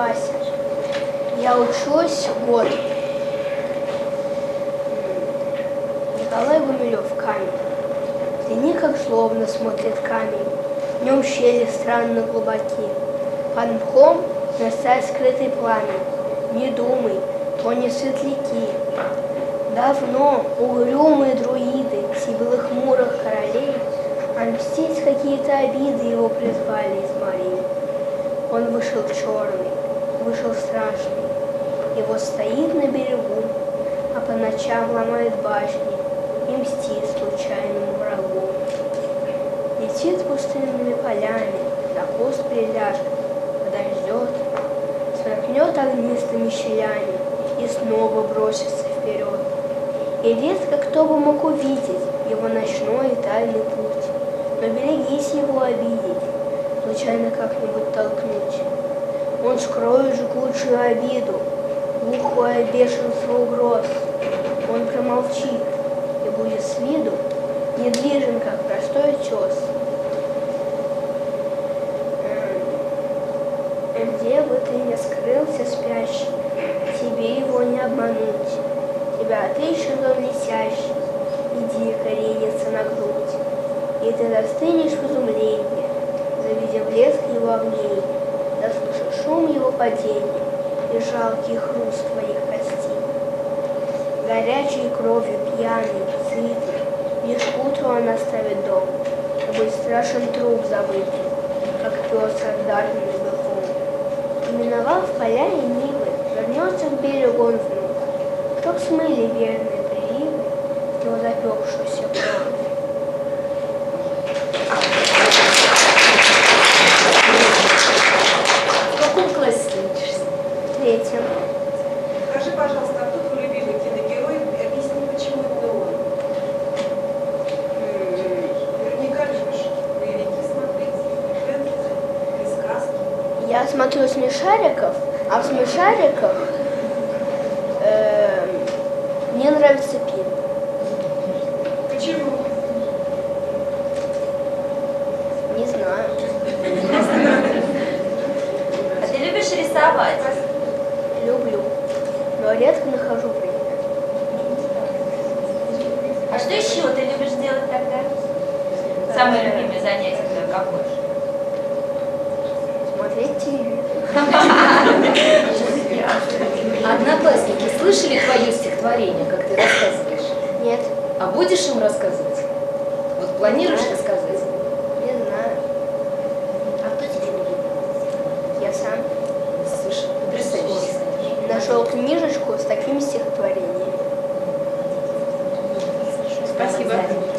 Вася. Я учусь год. Николай Гумилев, камень. Взгляни, как злобно смотрит камень. В нем щели странно глубоки. Под мхом мерцает скрытый пламень. Не думай, то не светляки. Давно угрюмые друиды, сиблы хмурых королей, Отмстить какие-то обиды его призвали из морей. Он вышел черный, вышел страшный, вот стоит на берегу, а по ночам ломает башни и мстит случайному врагу. Летит пустынными полями, на куст приляжет, подождет, сверкнет огнистыми щелями и снова бросится вперед. И редко кто бы мог увидеть его ночной и тайный путь, но берегись его обидеть, случайно как-нибудь толкнуть. Он скроет жгучую обиду, глухое бешенство угроз. Он промолчит и будет с виду недвижен, как простой. Эм, Где бы ты ни скрылся спящий, тебе его не обмануть. Тебя отыщет он летящий, и дико ринется на грудь. И ты застынешь в изумлении, завидя блеск его огней, падения и жалкий хруст твоих костей. Горячей кровью пьяный, сытый, лишь к утру он оставит дом, и будет страшен труп забытый, как пес раздавленный быком. И миновав поля и нивы, вернется к берегу он вновь, чтоб смыли верные приливы его запекшуюся Я смотрю смешариков, а в смешариках эм, мне нравится Пин. Почему? Не знаю. А ты любишь рисовать? Люблю. Но редко нахожу время. А что еще ты любишь делать тогда? Самое любимое занятие твое какое? А Одноклассники слышали твое стихотворение, как ты рассказываешь? Нет, А будешь им рассказывать? Вот планируешь рассказать? не знаю. А кто тебе любит? Я сам Слушай, потрясающе. нашел книжечку с такими стихотворениями. Спасибо. Спасибо.